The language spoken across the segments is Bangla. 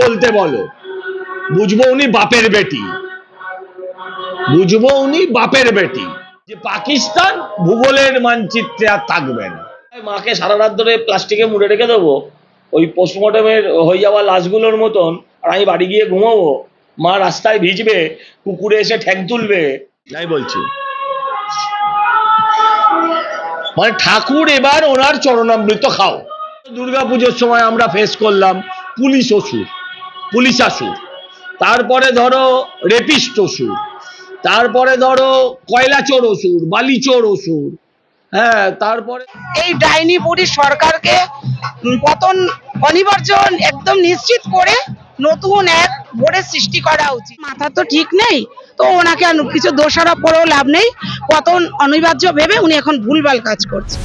বলতে বলো। বুঝব উনি বাপের বেটি। বুঝব উনি বাপের বেটি। যে পাকিস্তান ভূগোলের মানচিত্রে আর থাকবে না। মাকে সারা রাত ধরে প্লাস্টিকে মুড়ে রেখে দেবো ওই পোস্টমর্টমের হয়ে যাওয়া লাশগুলোর মতন আর আমি বাড়ি গিয়ে ঘুমাবো মা রাস্তায় ভিজবে কুকুরে এসে ঠ্যাং তুলবে। যাই বলছি। মানে ঠাকুর এবার ওনার চরণামৃত খাও। দুর্গাপুজোর সময় আমরা ফেস করলাম পুলিশ অসুর। পুলিশ আসুর তারপরে ধরো রেপিস্ট অসুর, তারপরে ধরো কয়লা চোর অসুর বালি চোর অসুর হ্যাঁ তারপরে এই ডাইনি বুড়ি সরকারকে পতন অনিবার্য একদম নিশ্চিত করে নতুন এক বোর্ডের সৃষ্টি করা উচিত। মাথা তো ঠিক নেই, তো ওনাকে কিছু দোষারোপ করেও লাভ নেই। পতন অনিবার্য ভেবে উনি এখন ভুলভাল কাজ করছে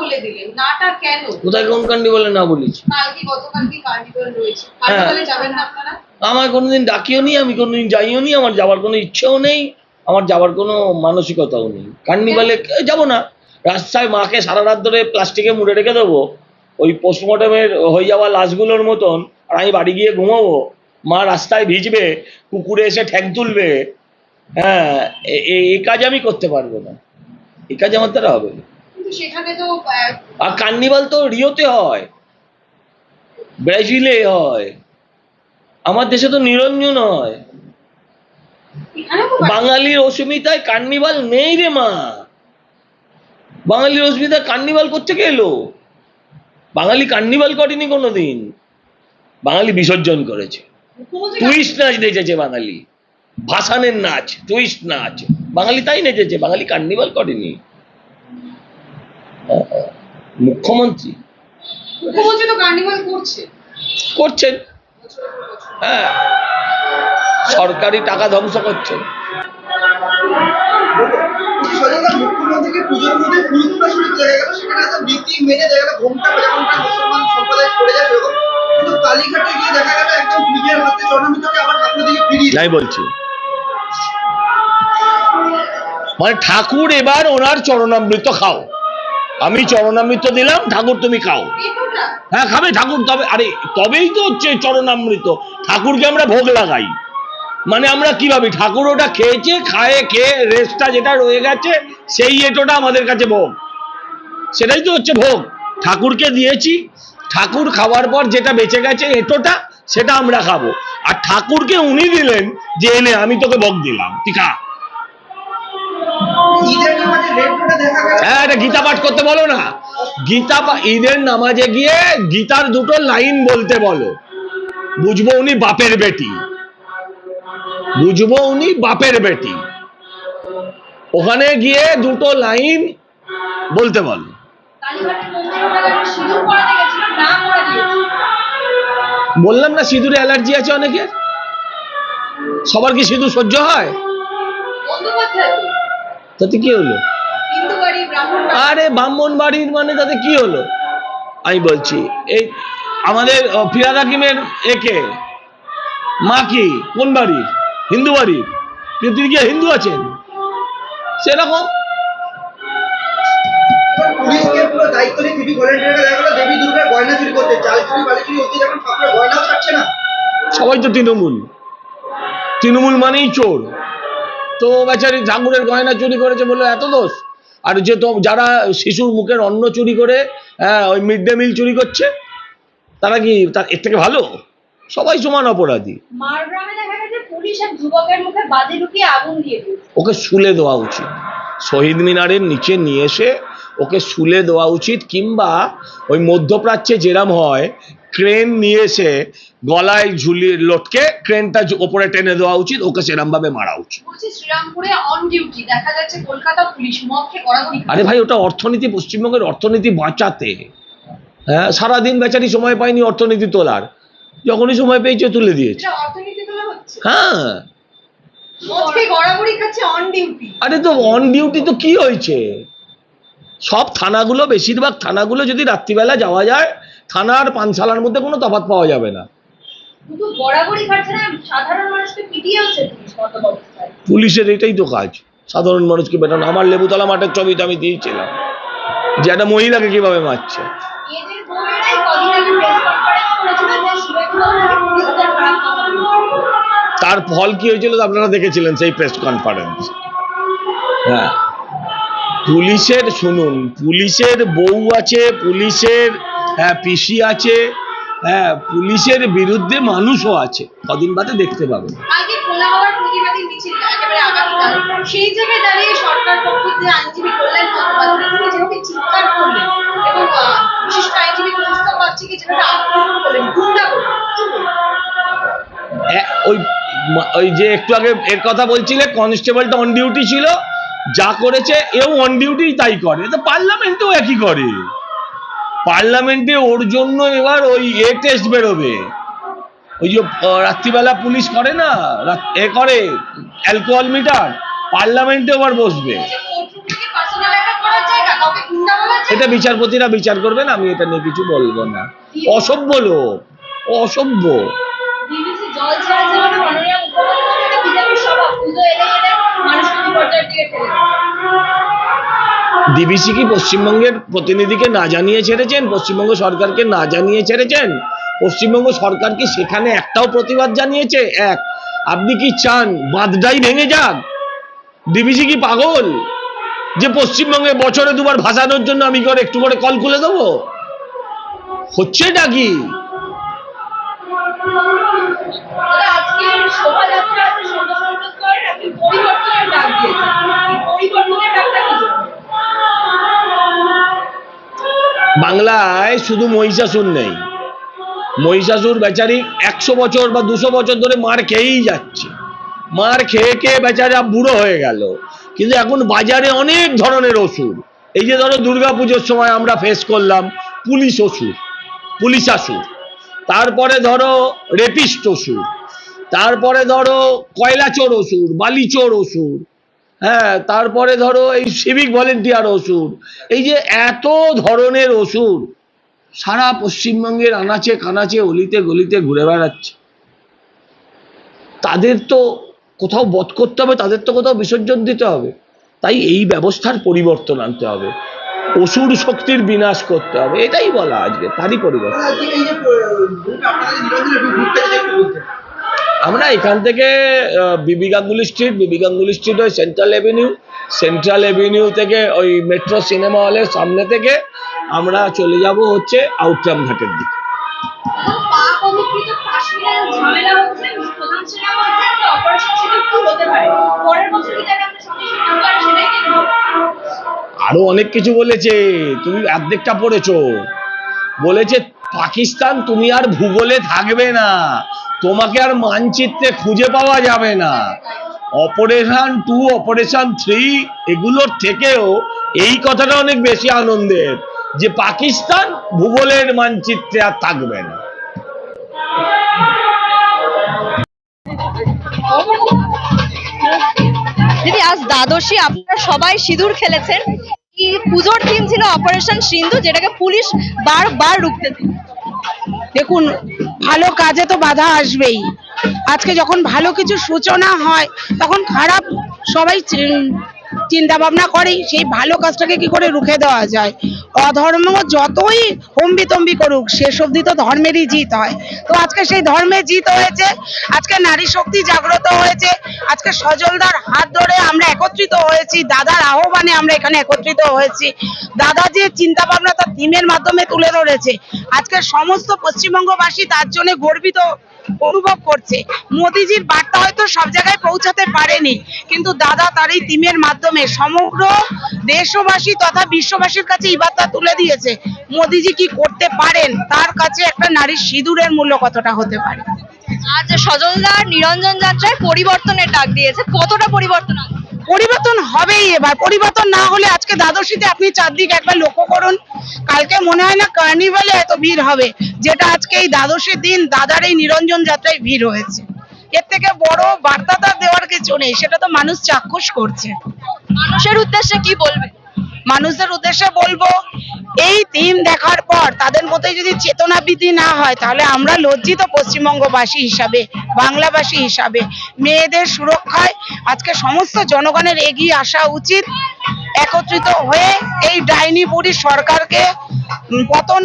বলে দিলেন নাটা কেন? কোথায় কোন কান্ডি বলে না বলিস? কালকে গতকালকে কার্নিভাল রয়েছে। কার্নিভালে যাবেন না আপনারা? আমার কোনোদিন ডাকিও নি আমি কোনোদিন যাইও নি আমার যাওয়ার কোনো ইচ্ছেও নেই আমার যাওয়ার কোনো মানসিকতাও নেই। কার্নিভালে যাব না। রাস্তায় মাকে সারা রাত ধরে প্লাস্টিকে মুড়ে রেখে দেবো ওই পোস্টমর্টমের হয়ে যাওয়া লাশগুলোর মতন আর আমি বাড়ি গিয়ে ঘুমাবো। মা রাস্তায় ভিজবে কুকুরে এসে ঠ্যাং তুলবে। হ্যাঁ এই কাজ আমি করতে পারব না। এই কাজ আমার দ্বারা হবে না। সেখানে তো আর কার্নিভাল তো রিওতে হয় ব্রাজিলে হয় আমার দেশে তো নিরঞ্জন হয়। বাঙালির অস্মিতায় কার্নিভাল নেই রে মা। বাঙালির অস্মিতায় কার্নিভাল করতে এলো? বাঙালি কার্নিভাল করেনি কোনোদিন। বাঙালি বিসর্জন করেছে। টুইস্ট নাচ নেচেছে বাঙালি। ভাসানের নাচ টুইস্ট নাচ। বাঙালি তাই নেচেছে বাঙালি কার্নিভাল করেনি। মুখ্যমন্ত্রী। মুখ্যমন্ত্রী তো কার্নিভাল করছে। করছেন হ্যাঁ। সরকারি টাকা ধ্বংস করছেন মেনে বলছি। মানে ঠাকুর এবার ওনার চরণামৃত খাও। আমি চরণামৃত দিলাম, ঠাকুর তুমি খাও। হ্যাঁ খাবে ঠাকুর, তবে আরে, তবেই তো হচ্ছে চরণামৃত। ঠাকুরকে আমরা ভোগ লাগাই। মানে আমরা কি ভাবি ঠাকুর ওটা খেয়েছে, খায়ে, খেয়ে রেস্টটা যেটা রয়ে গেছে, সেই এটোটা আমাদের কাছে ভোগ। সেটাই তো হচ্ছে ভোগ। ঠাকুরকে দিয়েছি, ঠাকুর খাওয়ার পর যেটা বেঁচে গেছে, এটোটা, সেটা আমরা খাব। আর ঠাকুরকে উনি দিলেন যে, এনে, আমি তোকে ভোগ দিলাম। খা। হ্যাঁ এটা গীতা পাঠ করতে বলো না। গীতা ঈদের নামাজে গিয়ে গীতার দুটো লাইন বলতে বলো। বুঝব উনি বাপের বেটি। বুঝব উনি বাপের বেটি। ওখানে গিয়ে দুটো লাইন বলতে বলো। বললাম না সিঁদুরে অ্যালার্জি আছে অনেকের? সবার কি সিঁদুর সহ্য হয়? তাতে কি হলো? আরে ব্রাহ্মণ বাড়ির মানে তাতে কি হলো? আমি বলছি এই আমাদের ফিরাদ হাকিমের একে মা কি? কোন বাড়ির হিন্দু বাড়ির কিন্তু তিনি কি হিন্দু আছেন? সেরকম। সবাই তো তৃণমূল। তৃণমূল মানেই চোর। তো বেচারি ঠাকুরের গয়না চুরি করেছে বলে এত দোষ? আর যে তো যারা শিশুর মুখের অন্ন চুরি করে হ্যাঁ ওই মিড ডে মিল চুরি করছে তারা কি তার এর থেকে ভালো? সবাই সমান অপরাধী। ওকে শুলে দেওয়া উচিত। শহীদ মিনারের নিচে নিয়ে এসে ওকে শুলে দেওয়া উচিত কিংবা ওই মধ্যপ্রাচ্যে যেরাম হয় ক্রেন নিয়ে এসে গলায় ঝুলিয়ে লটকে ক্রেনটা ওপরে টেনে দেওয়া উচিত ওকে সেরম ভাবে মারা উচিত। আরে ভাই ওটা অর্থনীতি পশ্চিমবঙ্গের অর্থনীতি বাঁচাতে। হ্যাঁ সারাদিন বেচারি সময় পায়নি অর্থনীতি তোলার। যখনই সময় পেয়েছে তুলে দিয়েছে। হ্যাঁ। আরে তো অন ডিউটি তো কি হয়েছে? সব থানাগুলো বেশিরভাগ থানাগুলো যদি রাত্রিবেলা যাওয়া যায় থানা আর পানশালার মধ্যে কোনো তফাৎ পাওয়া যাবে না। পুলিশের এটাই তো কাজ। সাধারণ মানুষকে বেটানো। আমার লেবুতলা মাঠের ছবি তো আমি দিয়েছিলাম। যে একটা মহিলাকে কীভাবে মারছে। তার ফল কি হয়েছিল তো আপনারা দেখেছিলেন সেই প্রেস কনফারেন্স হ্যাঁ। পুলিশের শুনুন পুলিশের বউ আছে পুলিশের হ্যাঁ পিসি আছে। হ্যাঁ পুলিশের বিরুদ্ধে মানুষও আছে। কদিন বাদে দেখতে পাবেন কালকে খোলা হওয়ার প্রতিবাদী মিছিল একেবারে আগামীকাল সেই জায়গায় দাঁড়িয়ে সরকার পক্ষ যে আইনজীবী কল্যাণ মুখোপাধ্যায় যেভাবে চিৎকার করলেন এবং বিশিষ্ট আইনজীবী কৌস্তব বাগচিকে যেভাবে আক্রমণ করলেন গুন্ডা করলেন কি বলবেন? এ- ওই ওই যে একটু আগে এর কথা বলছিলে কনস্টেবলটা অন ডিউটি ছিল। যা করেছে এও অন ডিউটি তাই করে। তো পার্লামেন্টেও একই করে। পার্লামেন্টে ওর জন্য এবার ওই এ টেস্ট বেরোবে। ওই যে রাত্রিবেলা পুলিশ করে না? এ করে, অ্যালকোহল মিটার, পার্লামেন্টে এবার বসবে। এটা বিচারপতিরা বিচার করবেন আমি এটা নিয়ে কিছু বলব না। অসভ্য লোক, অসভ্য। ডিবিসি কি পশ্চিমবঙ্গের প্রতিনিধিকে না জানিয়ে ছেড়েছেন? পশ্চিমবঙ্গ সরকারকে না জানিয়ে ছেড়েছেন? পশ্চিমবঙ্গ সরকার কি সেখানে একটাও প্রতিবাদ জানিয়েছে? এক, আপনি কি চান বাঁধটাই ভেঙে যাক? ডিবিসি কি পাগল? যে পশ্চিমবঙ্গে বছরে দুবার ভাসানোর জন্য আমি করে একটু করে কল খুলে দেবো? হচ্ছে কি? তবে বাংলায় শুধু মহিষাসুর নেই। মহিষাসুর বেচারি একশো বছর বা দুশো বছর ধরে মার খেয়েই যাচ্ছে। মার খেয়ে খেয়ে বেচারা বুড়ো হয়ে গেল। কিন্তু এখন বাজারে অনেক ধরনের ওষুধ এই যে ধরো দুর্গাপুজোর সময় আমরা ফেস করলাম পুলিশ ওষুধ পুলিশ আসুর তারপরে ধরো রেপিস্ট ওষুধ তারপরে ধরো কয়লা চোর ওষুধ বালি চোর ওষুধ হ্যাঁ তারপরে ধরো এই সিভিক ভলেন্টিয়ার ওষুধ। এই যে এত ধরনের ওষুধ, সারা পশ্চিমবঙ্গের আনাচে কানাচে, অলিতে গলিতে ঘুরে বেড়াচ্ছে। তাদের তো কোথাও বধ করতে হবে, তাদের তো কোথাও বিসর্জন দিতে হবে। তাই এই ব্যবস্থার পরিবর্তন আনতে হবে। অসুর শক্তির বিনাশ করতে হবে, এটাই বলা আজকে, তারই পরিবর্তন। আমরা এখান থেকে B B Ganguly street B B Ganguly street ওই সেন্ট্রাল এভিনিউ সেন্ট্রাল এভিনিউ থেকে ওই মেট্রো সিনেমা হলের সামনে থেকে আমরা চলে যাব হচ্ছে আউটরাম ঘাটের দিকে। আরও অনেক কিছু বলেছে, তুমি অর্ধেকটা পড়েছো। বলেছে, পাকিস্তান, তুমি আর ভূগোলে থাকবে না। তোমাকে আর মানচিত্রে খুঁজে পাওয়া যাবে না। অপারেশন টু অপারেশন থ্রি এগুলোর থেকেও এই কথাটা অনেক বেশি আনন্দের যে পাকিস্তান ভূগোলের মানচিত্রে আর থাকবে না। দিদি, আজ দ্বাদশী, আপনারা সবাই সিঁদুর খেলেছেন। পুজোর থিম ছিল অপারেশন সিন্ধু, যেটাকে পুলিশ বারবার রুখতে দিল। দেখুন, ভালো কাজে তো বাধা আসবেই। আজকে যখন ভালো কিছু সূচনা হয়, তখন খারাপ সবাই চিন্তা ভাবনা করে সেই ভালো কাজটাকে কি করে রুখে দেওয়া যায়? অধর্ম যতই হম্বি তম্বি করুক, শেষ অবধি তো ধর্মেরই জিত হয়। তো আজকে সেই ধর্মের জিত হয়েছে, আজকে নারী শক্তি জাগ্রত হয়েছে, আজকে সজলদার হাত ধরে আমরা একত্রিত হয়েছি, দাদার আহ্বানে আমরা এখানে একত্রিত হয়েছি। দাদা যে চিন্তা ভাবনা তার থিমের মাধ্যমে তুলে ধরেছে। আজকে সমস্ত পশ্চিমবঙ্গবাসী তার জন্য গর্বিত অনুভব করছে। মোদিজির বার্তা হয়তো সব জায়গায় পৌঁছাতে পারেনি, কিন্তু দাদা তার এই টিমের মাধ্যমে সমগ্র দেশবাসী তথা বিশ্ববাসীর কাছে এই বার্তা তুলে দিয়েছে। মোদিজি কি করতে পারেন? তার কাছে একটা নারীর সিঁদুরের মূল্য কতটা হতে পারে? আজ সজলদার নিরঞ্জন যাত্রায় পরিবর্তনের ডাক দিয়েছে। কতটা পরিবর্তন আনবে? পরিবর্তন হবেই এবার। পরিবর্তন না হলে আজকে দ্বাদশীতে আপনি চারদিক একবার লক্ষ্য করুন। কালকে মনে হয় না কার্নিভালে এত ভিড় হবে, যেটা আজকে এই দ্বাদশীর দিন, দাদার এই নিরঞ্জন যাত্রায় ভিড় হয়েছে। এর থেকে বড় বার্তা দেওয়ার কিছু নেই, সেটা তো মানুষ চাক্ষুষ করছে। মানুষের উদ্দেশ্যে কি বলবে? মানুষদের উদ্দেশ্যে বলব, এই থিম দেখার পর তাদের মধ্যে যদি চেতনা বৃদ্ধি না হয়, তাহলে আমরা লজ্জিত পশ্চিমবঙ্গবাসী হিসাবে বাংলাভাষী হিসাবে, মেয়েদের সুরক্ষায় আজকে সমস্ত জনগণের এগিয়ে আসা উচিত। একত্রিত হয়ে এই ডাইনি বুড়ি সরকারকে পতন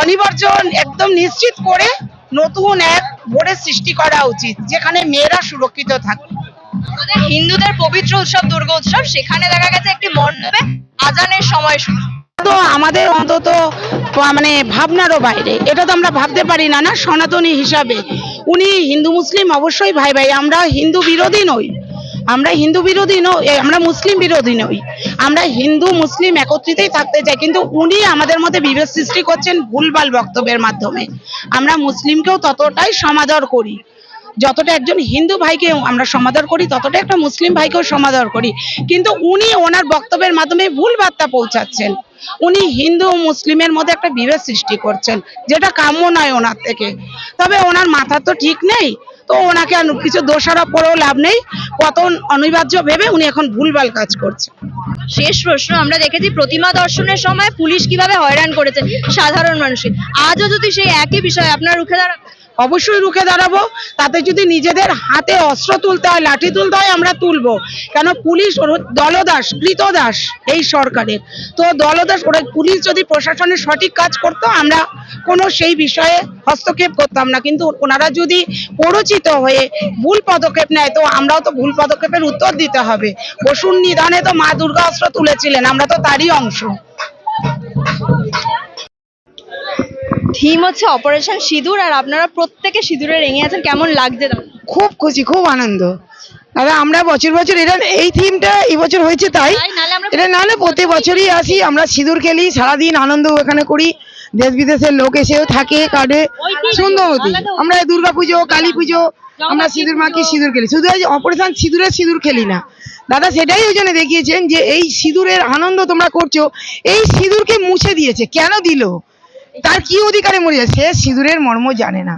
অনিবার্য একদম নিশ্চিত করে নতুন এক বোর্ডের সৃষ্টি করা উচিত, যেখানে মেয়েরা সুরক্ষিত থাকবে। হিন্দুদের পবিত্র উৎসব, দুর্গা উৎসব। সেখানে দেখা গেছে একটি মণ্ডপে আজানের সময় শুরু। তো আমাদের অন্তত মানে ভাবনারও বাইরে। এটা তো আমরা ভাবতে পারি না না? সনাতনী হিসাবে। উনি হিন্দু মুসলিম অবশ্যই ভাই ভাই, আমরা হিন্দু বিরোধী নই। আমরা হিন্দু বিরোধী নই আমরা মুসলিম বিরোধী নই। আমরা হিন্দু, মুসলিম একত্রিতই থাকতে চাই, কিন্তু উনি আমাদের মধ্যে বিভেদ সৃষ্টি করছেন ভুলভাল বক্তব্যের মাধ্যমে। আমরা মুসলিমকেও ততটাই সমাদর করি। যতটা একজন হিন্দু ভাইকে আমরা সমাদর করি, ততটা একটা মুসলিম ভাইকেও সমাদর করি। কিন্তু উনি ওনার বক্তব্যের মাধ্যমে ভুল বার্তা পৌঁছাচ্ছেন। উনি হিন্দু মুসলিমের মধ্যে একটা বিভেদ সৃষ্টি করছেন, যেটা কাম্য নয় ওনার থেকে। তবে ওনার মাথা তো ঠিক নেই, তো ওনাকে আর কিছু দোষারোপ করেও লাভ নেই। পতন অনিবার্য ভেবে উনি এখন ভুলভাল কাজ করছে শেষ প্রশ্ন, আমরা দেখেছি প্রতিমা দর্শনের সময় পুলিশ কীভাবে হয়রান করেছে সাধারণ মানুষকে আজও যদি সেই একই বিষয় আপনার রুখে দাঁড়ান। অবশ্যই রুখে দাঁড়াবো। তাতে যদি নিজেদের হাতে অস্ত্র তুলতে হয়, লাঠি তুলতে হয়, আমরা তুলবো। কেন? পুলিশ দলদাস, কৃতদাস এই সরকারের। তো দলদাস ওরা পুলিশ যদি প্রশাসনের সঠিক কাজ করতো, আমরা কোনো সেই বিষয়ে হস্তক্ষেপ করতাম না। কিন্তু ওনারা যদি পরিচিত হয়ে ভুল পদক্ষেপ নেয়, তো আমরাও তো ভুল পদক্ষেপের উত্তর দিতে হবে। পশুর নিধনে তো মা দুর্গা অস্ত্র তুলেছিলেন, আমরা তো তারই অংশ। থিম হচ্ছে অপারেশন সিঁদুর আর আপনারা প্রত্যেকে সিঁদুরে রেঙে আছেন। কেমন লাগছে খুব খুশি খুব আনন্দ। দাদা আমরা বছর বছর এটা এই থিমটা এই বছর হয়েছে তাই। এটা নাহলে প্রতি বছরই আসি আমরা সিঁদুর খেলি সারাদিন আনন্দ এখানে করি। দেশ বিদেশের লোক এসেও থাকে কাটে সুন্দরবতী। আমরা দুর্গা পুজো কালী পুজো আমরা সিঁদুর মাখি সিঁদুর খেলি। শুধু এই অপারেশন সিঁদুরের সিঁদুর খেলি না। দাদা সেটাই ওই জন্য দেখিয়েছেন যে এই সিঁদুরের আনন্দ তোমরা করছ এই সিঁদুরকে মুছে দিয়েছে। কেন দিল? তার কি অধিকারে মরে যায়? সে সিঁদুরের মর্ম জানে না।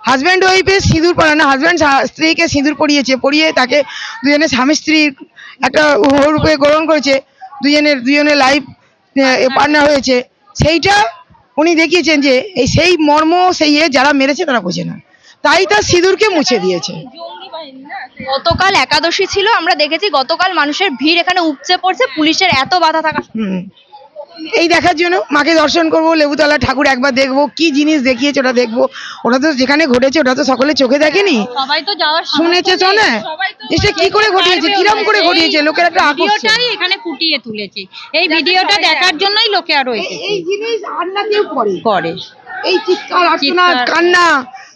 হাজব্যান্ড ওয়াইফে সিঁদুর পরানো হাজব্যান্ড স্ত্রীকে সিঁদুর পরিয়েছে পরিয়ে তাকে দুজনে স্বামী স্ত্রীর একটা রূপে গ্রহণ করেছে। দুজনের দুজনের লাইফ পার্টনার হয়েছে। সেইটা উনি দেখিয়েছেন যে এই সেই মর্ম সেই ইয়ে যারা মেরেছে তারা বোঝে না। তাই তার সিঁদুরকে মুছে দিয়েছে। গতকাল একাদশী ছিল আমরা দেখেছি গতকাল মানুষের ভিড় এখানে উপচে পড়ছে পুলিশের এত বাধা থাকা হুম। এই দেখার জন্য মাকে দর্শন করব লেবুতলা ঠাকুর একবার দেখব কি জিনিস দেখিয়েছে ওটা দেখব। ওটা তো যেখানে ঘটেছে ওটা তো সকলে চোখে দেখেনি। সবাই তো যাওয়ার শুনেছে না এটা কি করে ঘটিয়েছে কিরম করে ঘটিয়েছে? লোকের একটা আকর্ষণ। ভিডিওটাই এখানে ফুটিয়ে তুলেছে। এই ভিডিওটা দেখার জন্যই লোকে আরও এসেছে। এই জিনিস আর না কেউ করে। করে। এই চিৎকার আর্তনাদ কান্না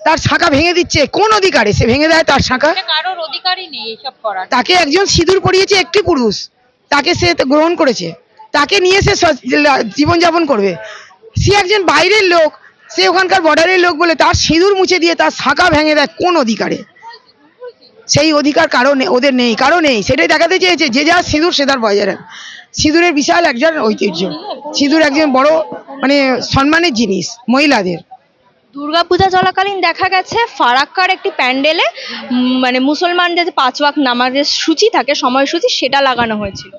তার শাখা ভেঙে দিচ্ছে কোন অধিকারে? সে ভেঙে দেয় তার শাখা। কারোর অধিকারই নেই এসব করার। তাকে একজন সিঁদুর পরিয়েছে একটি পুরুষ। তাকে সে গ্রহণ করেছে। তাকে নিয়ে সে জীবনযাপন করবে। সে একজন বাইরের লোক, সে ওখানকার বর্ডারের লোক বলে তার সিঁদুর মুছে দিয়ে তার শাখা ভেঙে দেয় কোন অধিকারে? সেই অধিকার কারও নেই ওদের নেই, কারও নেই। সেটাই দেখাতে চেয়েছে, যে যার সিঁদুর সে তার বজায় রাখে সিঁদুরের বিশাল একজন ঐতিহ্য। সিঁদুর একজন বড় মানে সম্মানের জিনিস মহিলাদের। দুর্গাপূজা চলাকালীন দেখা গেছে, ফারাক্কার একটি প্যান্ডেলে মানে মুসলমানদের যে পাঁচ ওয়াক্ত নামাজের সূচি থাকে, সময়সূচি, সেটা লাগানো হয়েছিল।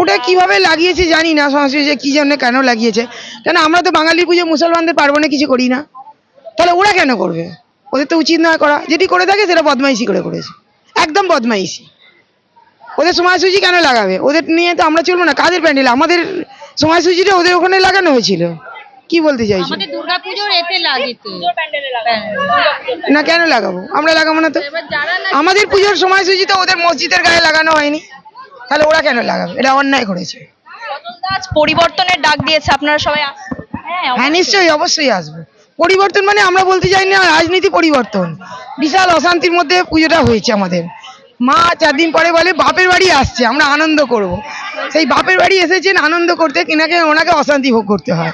ওটা কীভাবে লাগিয়েছে জানি না সংস্কৃতি কি জন্য কেন লাগিয়েছে। কেন আমরা তো বাঙালি পুজো মুসলমানদের পার্বণে কিছু করি না। তাহলে ওরা কেন করবে? ওদের তো উচিত নয় করা। যেটি করে থাকে সেটা বদমাইশি করে করেছে। একদম বদমাইশি। ওদের সময়সূচি কেন লাগাবে? ওদের নিয়ে তো আমরা চলবো না। কাদের প্যান্ডেল? আমাদের সময়সূচিটা ওদের ওখানে লাগানো হয়েছিল। কি বলতে চাইছো? আমাদের দুর্গাপুজোর এতে লাগিত না কেন লাগাবো? আমরা লাগাবো না তো। আমাদের পুজোর সময়সূচি তো ওদের মসজিদের গায়ে লাগানো হয়নি। তাহলে ওরা কেন লাগাবে? এটা অন্যায় করেছে। পরিবর্তনের ডাক দিয়েছে আপনারা সবাই আসুন। হ্যাঁ নিশ্চয়ই অবশ্যই আসব। পরিবর্তন মানে আমরা বলতে চাই না রাজনীতি পরিবর্তন। বিশাল অশান্তির মধ্যে পুজোটা হয়েছে আমাদের। মা চার দিন পরে বলে বাপের বাড়ি আসছে আমরা আনন্দ করব। সেই বাপের বাড়ি এসেছেন আনন্দ করতে কিনাকে ওনাকে অশান্তি ভোগ করতে হয়।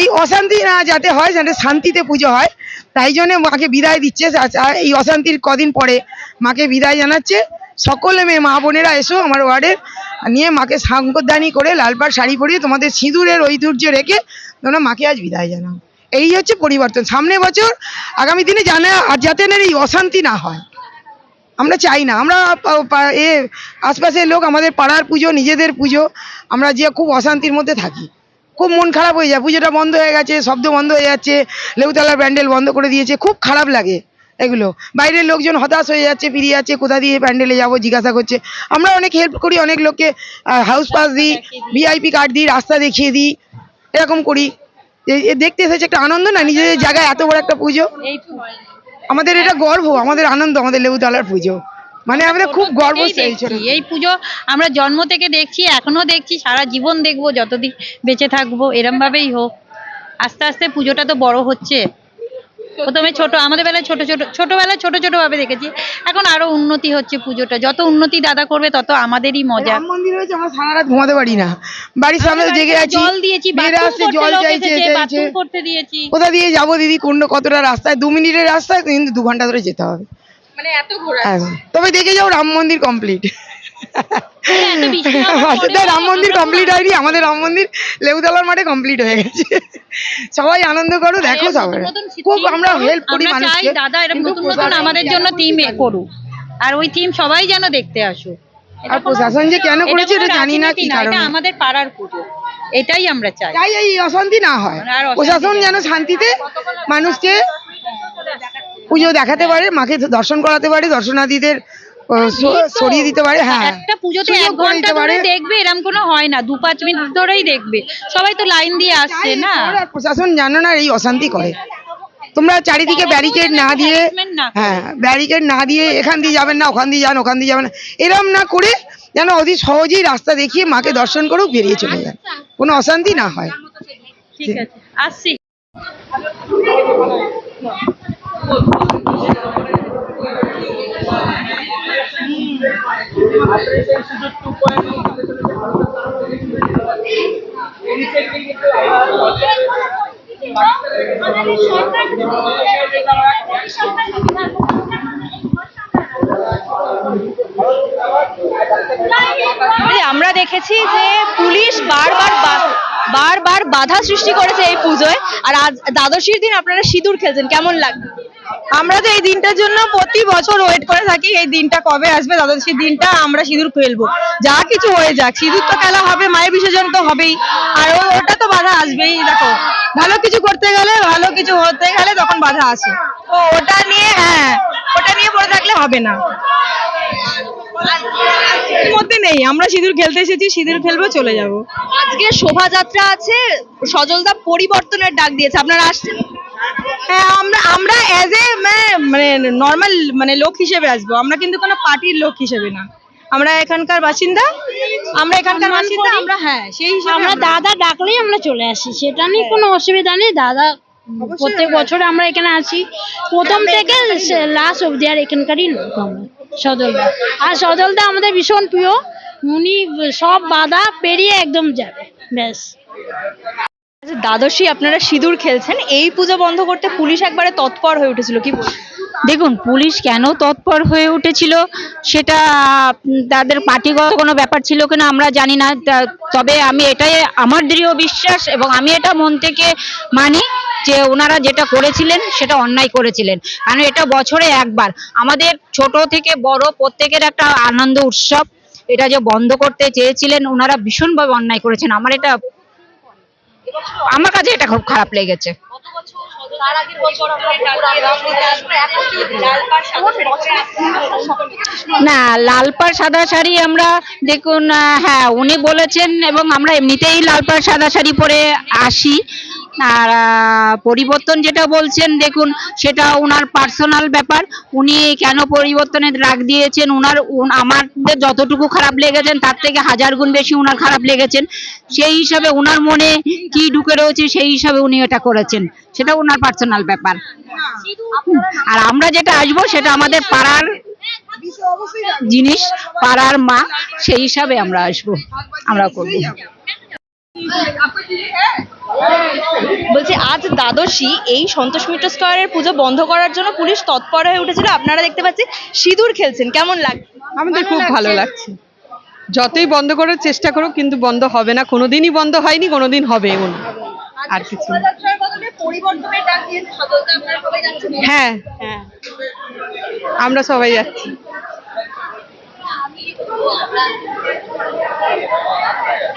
এই অশান্তি না যাতে হয় যাতে শান্তিতে পুজো হয় তাই জন্য মাকে বিদায় দিচ্ছে। এই অশান্তির কদিন পরে মাকে বিদায় জানাচ্ছে। সকলে মেয়ে, মা বোনেরা এসো আমার ওয়ার্ডে। নিয়ে মাকে সাঙ্করদানি করে লাল পাড় শাড়ি পরিয়ে তোমাদের সিঁদুরের ঐতিহ্য রেখে তোমরা মাকে আজ বিদায় জানাও। এই হচ্ছে পরিবর্তন। সামনে বছর, আগামী দিনে জানা, আর যাতে এই অশান্তি না হয়। আমরা চাই না। আমরা এ আশপাশের লোক, আমাদের পাড়ার পুজো, নিজেদের পুজো, আমরা যে খুব অশান্তির মধ্যে থাকি। খুব মন খারাপ হয়ে যায়। পুজোটা বন্ধ হয়ে গেছে, শব্দ বন্ধ হয়ে যাচ্ছে, লেউতলার ব্যান্ডেল বন্ধ করে দিয়েছে। খুব খারাপ লাগে। এগুলো। বাইরের লোকজন হতাশ হয়ে যাচ্ছে ফিরে যাচ্ছে কোথা দিয়ে প্যান্ডেলে যাব জিজ্ঞাসা করছে। আমরা অনেক হেল্প করি অনেক লোককে হাউস পাস দিই ভিআইপি কার্ড দিই রাস্তা দেখিয়ে দিই এরকম করি। দেখতে এসেছে একটা আনন্দ না নিজেদের জায়গায় এত বড় একটা পুজো? আমাদের এটা গর্ব আমাদের আনন্দ আমাদের লেবুতলার পুজো। মানে আমাদের খুব গর্ব। এই পুজো আমরা জন্ম থেকে দেখছি এখনও দেখছি সারা জীবন দেখব যতদিন বেঁচে থাকব এরম ভাবেই হোক। আস্তে আস্তে পুজোটা তো বড় হচ্ছে। প্রথমে ছোট আমাদের বেলায় ছোট ছোট ছোটবেলায় ছোট ছোট ভাবে দেখেছি। এখন আরও উন্নতি হচ্ছে পুজোটা। যত উন্নতি দাদা করবে তত আমাদেরই মজা। রাম মন্দির হয়েছে আমরা সারা রাত ঘুমাতে পারি না। বাড়ির সামনে আমাদের জেগে আছি জল দিয়েছি মেয়েরা আসছে জল চাইছে বাথরুম করতে দিয়েছি। কোথা দিয়ে যাব দিদি? কুণ্ড কতটা রাস্তায়? দু মিনিটের রাস্তা কিন্তু দু ঘণ্টা ধরে যেতে হবে। মানে এত ঘোরা হ্যাঁ তবে দেখে যাও রাম মন্দির কমপ্লিট আসলে পরেও রাম মন্দির কমপ্লিট হয়নি আমাদের রাম মন্দির লেবুতলার মাঠে কমপ্লিট হয়ে গেছে। সবাই আনন্দ করো দেখো সবাই। খুব আমরা হেল্প করি মানুষকে দাদা এরকম নতুন নতুন আমাদের জন্য করছে? করুক। আর ওই থিম সবাই যেন দেখতে আসুক। আর প্রশাসন যে কেন করেছে এটা জানি না কি কারণে। এটা আমাদের পাড়ার পুজো। এটাই আমরা চাই। তাই এই অশান্তি না হয়। প্রশাসন যেন শান্তিতে মানুষকে পুজো দেখাতে পারে মাকে দর্শন করাতে পারে দর্শনার্থীদের। সরিয়ে দিতে পারে হ্যাঁ। একটা পুজোতে এক ঘণ্টা ধরে দেখবে এরকম কোনো হয় না দু পাঁচ মিনিট ধরেই দেখবে। সবাই তো লাইন দিয়ে আসছে না। প্রশাসন জানো না এই অশান্তি করে। তোমরা চারিদিকে ব্যারিকেড না দিয়ে। হ্যাঁ ব্যারিকেড না দিয়ে এখান দিয়ে যাবেন না ওখান দিয়ে যান ওখান দিয়ে যাবেন না। এরম না করে যেন অতি সহজেই রাস্তা দেখিয়ে মাকে দর্শন করেও বেরিয়ে চলে যান কোনো অশান্তি না হয়। ঠিক আছে আসছি। আমরা দেখেছি যে পুলিশ বারবার বারবার বাধা সৃষ্টি করেছে এই পুজোয়। আর আজ দ্বাদশীর দিন আপনারা সিঁদুর খেলছেন। কেমন লাগবে আমরা তো এই দিনটার জন্য প্রতি বছর ওয়েট করে থাকি এই দিনটা কবে আসবে দাদা সেই দিনটা আমরা সিঁদুর খেলব যা কিছু হয়ে যাক, সিঁদুর তো খেলা হবে মায়ের বিসর্জন তো হবেই, আর ওটা তো বাধা আসবেই, দেখো। ভালো কিছু করতে গেলে, ভালো কিছু হতে গেলে তখন বাধা আসে। তো ওটা নিয়ে হ্যাঁ ওটা নিয়ে পড়ে থাকলে হবে না। মধ্যে নেই, আমরা সিঁদুর খেলতে এসেছি, সিঁদুর খেলব, চলে যাব। আজকে শোভাযাত্রা আছে, সজলদা পরিবর্তনের ডাক দিয়েছে, আপনারা আসছেন? আমরা আমরা অ্যাজ এ মানে নর্মাল মানে লোক হিসেবে আসব। আমরা কিন্তু কোনো পার্টির লোক হিসেবে না। আমরা এখানকার বাসিন্দা আমরা এখানকার বাসিন্দা আমরা হ্যাঁ সেই হিসাবে আমরা দাদা ডাকলেই আমরা চলে আসি। সেটা নিয়ে কোনো অসুবিধা নেই। দাদা প্রত্যেক বছর আমরা এখানে আসি। প্রথম থেকে লাস্ট অবধি আর এখানকারই লোক আমরা সজলদা। আর সজলদা আমাদের ভীষণ প্রিয়। উনি সব বাধা পেরিয়ে একদম যাবে। ব্যাস। দ্বাদশী আপনারা সিঁদুর খেলছেন, এই পুজো বন্ধ করতে পুলিশ একবারে তৎপর হয়ে উঠেছিল, কি? দেখুন, পুলিশ কেন তৎপর হয়ে উঠেছিল সেটা তাদের পার্টিগত কোনো ব্যাপার ছিল কিনা আমরা জানি না। তবে আমি এটাই, আমার দৃঢ় বিশ্বাস এবং আমি এটা মন থেকে মানি যে ওনারা যেটা করেছিলেন সেটা অন্যায় করেছিলেন। কারণ এটা বছরে একবার। আমাদের ছোট থেকে বড় প্রত্যেকের একটা আনন্দ উৎসব। এটা যে বন্ধ করতে চেয়েছিলেন, ওনারা ভীষণভাবে অন্যায় করেছেন। আমার এটা আমার কাছে এটা খুব খারাপ লেগেছে। না লাল পাড় সাদা শাড়ি আমরা দেখুন হ্যাঁ উনি বলেছেন এবং আমরা এমনিতেই লাল পাড় সাদা শাড়ি পরে আসি। আর পরিবর্তন যেটা বলছেন, দেখুন, সেটা ওনার পার্সোনাল ব্যাপার। উনি কেন পরিবর্তনের রাগ দিয়েছেন? ওনার আমাদের যতটুকু খারাপ লেগেছেন, তার থেকে হাজার গুণ বেশি ওনার খারাপ লেগেছেন। সেই হিসাবে ওনার মনে কি ঢুকে রয়েছে, সেই হিসাবে উনি এটা করেছেন। সেটা ওনার পার্সোনাল ব্যাপার। আর আমরা যেটা আসব, সেটা আমাদের পাড়ার জিনিস, পাড়ার মা, সেই হিসাবে আমরা আসব। আমরা করব। বলছি আজ দ্বাদশী এই সন্তোষ মিত্র স্কয়ারের পুজো বন্ধ করার জন্য পুলিশ তৎপর হয়ে উঠেছিল। আপনারা দেখতে পাচ্ছেন সিঁদুর খেলছেন। কেমন লাগছে আমাদের খুব ভালো লাগছে। যতই বন্ধ করার চেষ্টা করুক কিন্তু বন্ধ হবে না। কোনোদিনই বন্ধ হয়নি কোনোদিন হবেও না আর কিছু হ্যাঁ। হ্যাঁ। আমরা সবাই যাচ্ছি।